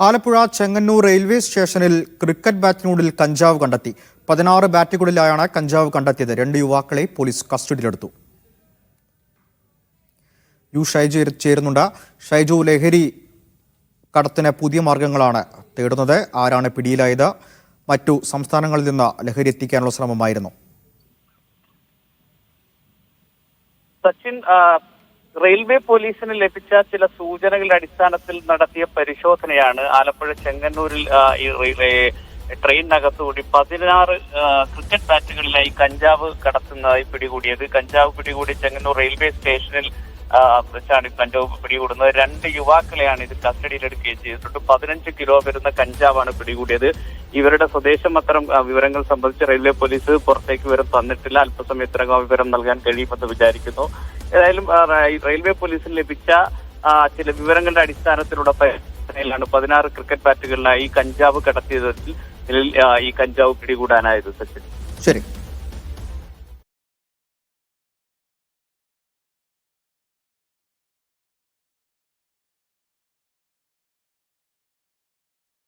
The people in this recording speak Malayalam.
ആലപ്പുഴ ചെങ്ങന്നൂർ റെയിൽവേ സ്റ്റേഷനിൽ ക്രിക്കറ്റ് ബാറ്റിനുള്ളിൽ കഞ്ചാവ് കണ്ടെത്തി. പതിനാറ് ബാറ്റുകളിലായാണ് കഞ്ചാവ് കണ്ടെത്തിയത്. രണ്ട് യുവാക്കളെ പോലീസ് കസ്റ്റഡിയിലെടുത്തു. യു ഷൈജു ചേരുന്നുണ്ട്. ഷൈജു ലഹരി കടത്തിന് പുതിയ മാർഗങ്ങളാണ് തേടുന്നത്. ആരാണ് പിടിയിലായത്? മറ്റു സംസ്ഥാനങ്ങളിൽ നിന്ന് ലഹരി എത്തിക്കാനുള്ള ശ്രമമായിരുന്നു. സച്ചിൻ റെയിൽവേ പോലീസിന് ലഭിച്ച ചില സൂചനകളുടെ അടിസ്ഥാനത്തിൽ നടത്തിയ പരിശോധനയാണ് ആലപ്പുഴ ചെങ്ങന്നൂരിൽ ഈ ട്രെയിനകത്തുകൂടി പതിനാറ് ക്രിക്കറ്റ് ബാറ്റുകളിലായി കഞ്ചാവ് കടത്തുന്നതായി പിടികൂടിയത്. കഞ്ചാവ് പിടികൂടി ചെങ്ങന്നൂർ റെയിൽവേ സ്റ്റേഷനിൽ വെച്ചാണ് കഞ്ചാവ് പിടികൂടുന്നത്. രണ്ട് യുവാക്കളെയാണ് ഇത് കസ്റ്റഡിയിലെടുക്കുകയും ചെയ്തിട്ടുണ്ട് പതിനഞ്ച് കിലോ വരുന്ന കഞ്ചാവാണ് പിടികൂടിയത്. ഇവരുടെ സ്വദേശം അത്തരം വിവരങ്ങൾ സംബന്ധിച്ച് റെയിൽവേ പോലീസ് പുറത്തേക്ക് വിവരം തന്നിട്ടില്ല. അല്പസമയത്തിനകം വിവരം നൽകാൻ കഴിയുമെന്ന് വിചാരിക്കുന്നു. ഏതായാലും റെയിൽവേ പോലീസിന് ലഭിച്ച ചില വിവരങ്ങളുടെ അടിസ്ഥാനത്തിലുള്ള പരിശോധനയിലാണ് പതിനാറ് ക്രിക്കറ്റ് ബാറ്റുകളിലായി കഞ്ചാവ് കടത്തിയതിൽ ഈ കഞ്ചാവ് പിടികൂടാനായത് സച്ചിൻ. ശരി.